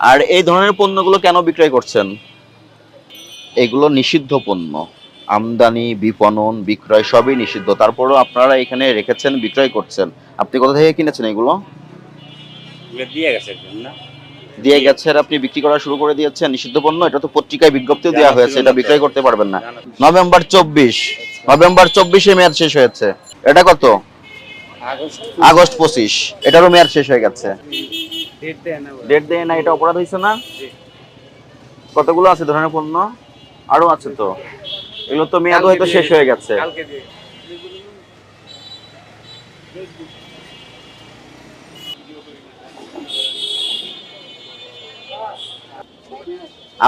আর এই ধরনের পণ্যগুলো কেন বিক্রয় করছেন? এগুলো নিষিদ্ধ পণ্য। আমদানি বিপণন বিক্রয় সবই নিষিদ্ধ। তারপরও আপনারা এখানে রেখেছেন বিক্রয় করছেন। আপনি কোথা থেকে কিনেছেন এগুলো? দিয়ে গেছে দিয়ে গেছে আর আপনি বিক্রি করা শুরু করে দিয়েছেন। নিষিদ্ধ পণ্য এটা তো পত্রিকায় বিজ্ঞপ্তিও দেওয়া হয়েছে এটা বিক্রয় করতে পারবেন না। নভেম্বর চব্বিশ। নভেম্বর চব্বিশে মেয়াদ শেষ হয়েছে। এটা কত? আগস্ট। আগস্ট পঁচিশ। এটারও মেয়াদ শেষ হয়ে গেছে। ডেট দেয় না ডেট দেয় না এটা অপরাধ হয়েছে না? কতগুলো আছে ধরনের পণ্য? আরও আছে তো। এগুলো তো মেয়াদ হয়তো শেষ হয়ে গেছে।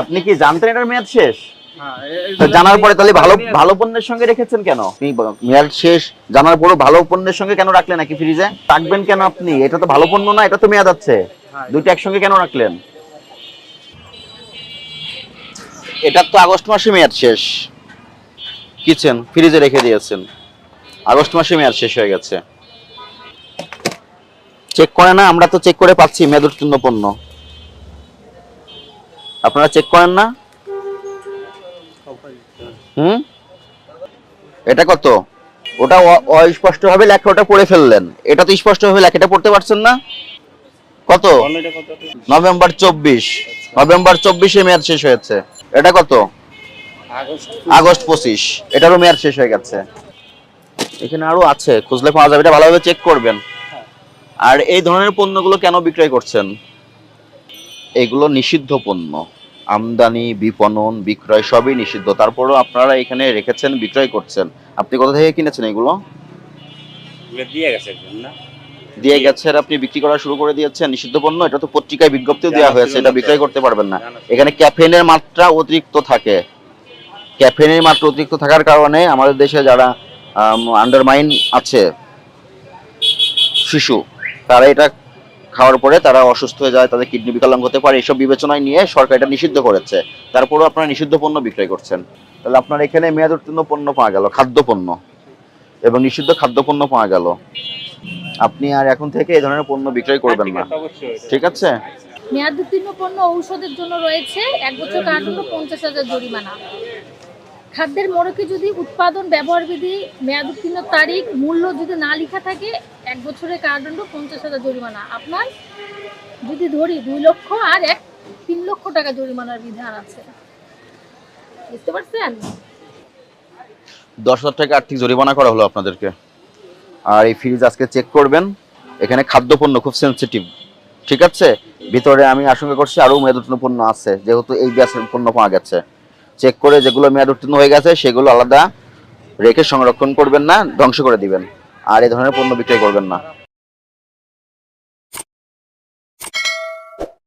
আপনি কি জানতেন এটার মেয়াদ শেষ? হ্যাঁ জানার পরে তাহলে ভালো ভালো পণ্যের সঙ্গে রেখেছেন কেন? মেয়াদ শেষ জানার পরও ভালো পণ্যের সঙ্গে কেন রাখলেন নাকি ফ্রিজে? রাখবেন কেন আপনি? এটা তো ভালো পণ্য না এটা তো মেয়াদ আছে। দুইটা একসঙ্গে কেন রাখলেন? এটা তো আগস্ট মাসে মেয়াদ শেষ। কিচেন, ফ্রিজে রেখে দিয়েছেন। আগস্ট মাসে মেয়াদ শেষ হয়ে গেছে। চেক করে না, আমরা তো চেক করে পাচ্ছি মেয়াদ উত্তীর্ণ পণ্য। আপনারা চেক করেন না? হুম? এটা কত? ওটা অ- অস্পষ্ট ভাবে লেখা ওটা পড়ে ফেললেন। এটা তো স্পষ্ট ভাবে লেখাটা পড়তে পারছেন না? কত? নভেম্বর চব্বিশ। নভেম্বর চব্বিশে মেয়াদ শেষ হয়েছে। এটা কত? আগস্ট পঁচিশ। এটারও মেয়াদ শেষ হয়ে গেছে। এখানে আরও আছে। খুঁজলে পাওয়া যাবে। এটা ভালোভাবে চেক করবেন। আর এই ধরনের পণ্যগুলো কেন বিক্রয় করছেন? এগুলো নিষিদ্ধ পণ্য। আমদানি বিপণন বিক্রয় সবই নিষিদ্ধ। তারপরও আপনারা এখানে রেখেছেন বিক্রয় করছেন। আপনি কোথা থেকে কিনেছেন এগুলো? এগুলো দিয়ে গেছে না? দিয়ে গেছে আপনি বিক্রি করা শুরু করে দিয়েছেন নিষিদ্ধ পণ্য, এটা তো পত্রিকায় বিজ্ঞপ্তিও দেওয়া হয়েছে, এটা বিক্রয় করতে পারবেন না। এখানে ক্যাফেনের মাত্রা অতিরিক্ত থাকে। ক্যাফেনের মাত্রা অতিরিক্ত থাকার কারণে আমাদের দেশে যারা আন্ডারমাইন আছে, শিশু, তারা এটা খাওয়ার পরে তারা অসুস্থ হয়ে যায়, তাদের কিডনি বিকলাঙ্গ হতে পারে, এসব বিবেচনায় নিয়ে সরকার এটা নিষিদ্ধ করেছে। তারপরেও আপনারা নিষিদ্ধ পণ্য বিক্রয় করছেন। তাহলে আপনার এখানে মেয়াদ উত্তীর্ণ পণ্য পাওয়া গেল, খাদ্য পণ্য। এবং নিষিদ্ধ খাদ্য পণ্য পাওয়া গেল। আপনি আর এখন থেকে এই ধরনের পণ্য বিক্রয় করবেন না। অবশ্যই ঠিক আছে? মেয়াদ উত্তীর্ণ পণ্য ঔষধের জন্য রয়েছে এক বছর কারাদণ্ড পঞ্চাশ হাজার জরিমানা। খাদ্যের মোড়কে যদি উৎপাদন ব্যবহার বিধি মেয়াদ উত্তীর্ণ তারিখ মূল্য যদি না লেখা থাকে এক বছরের কারাদণ্ড পঞ্চাশ হাজার জরিমানা। আপনার যদি ধরি দুই লক্ষ আর এক তিন লক্ষ টাকা জরিমানার বিধান আছে। বুঝতে পারছেন? দশ হাজার টাকা আর্থিক জরিমানা করা হলো আপনাদেরকে। আর এই ফ্রিজ আজকে চেক করবেন। এখানে খাদ্যপণ্য খুব সেন্সিটিভ ঠিক আছে? ভিতরে আমি আশঙ্কা করছি আরও মেয়াদ উত্তীর্ণ পণ্য আছে, যেহেতু এই গ্যাসের পণ্য পাওয়া গেছে। চেক করে যেগুলো মেয়াদ উত্তীর্ণ হয়ে গেছে, সেগুলো আলাদা রেখে সংরক্ষণ করবেন না, ধ্বংস করে দিবেন। আর এই ধরনের পণ্য বিক্রয় করবেন না।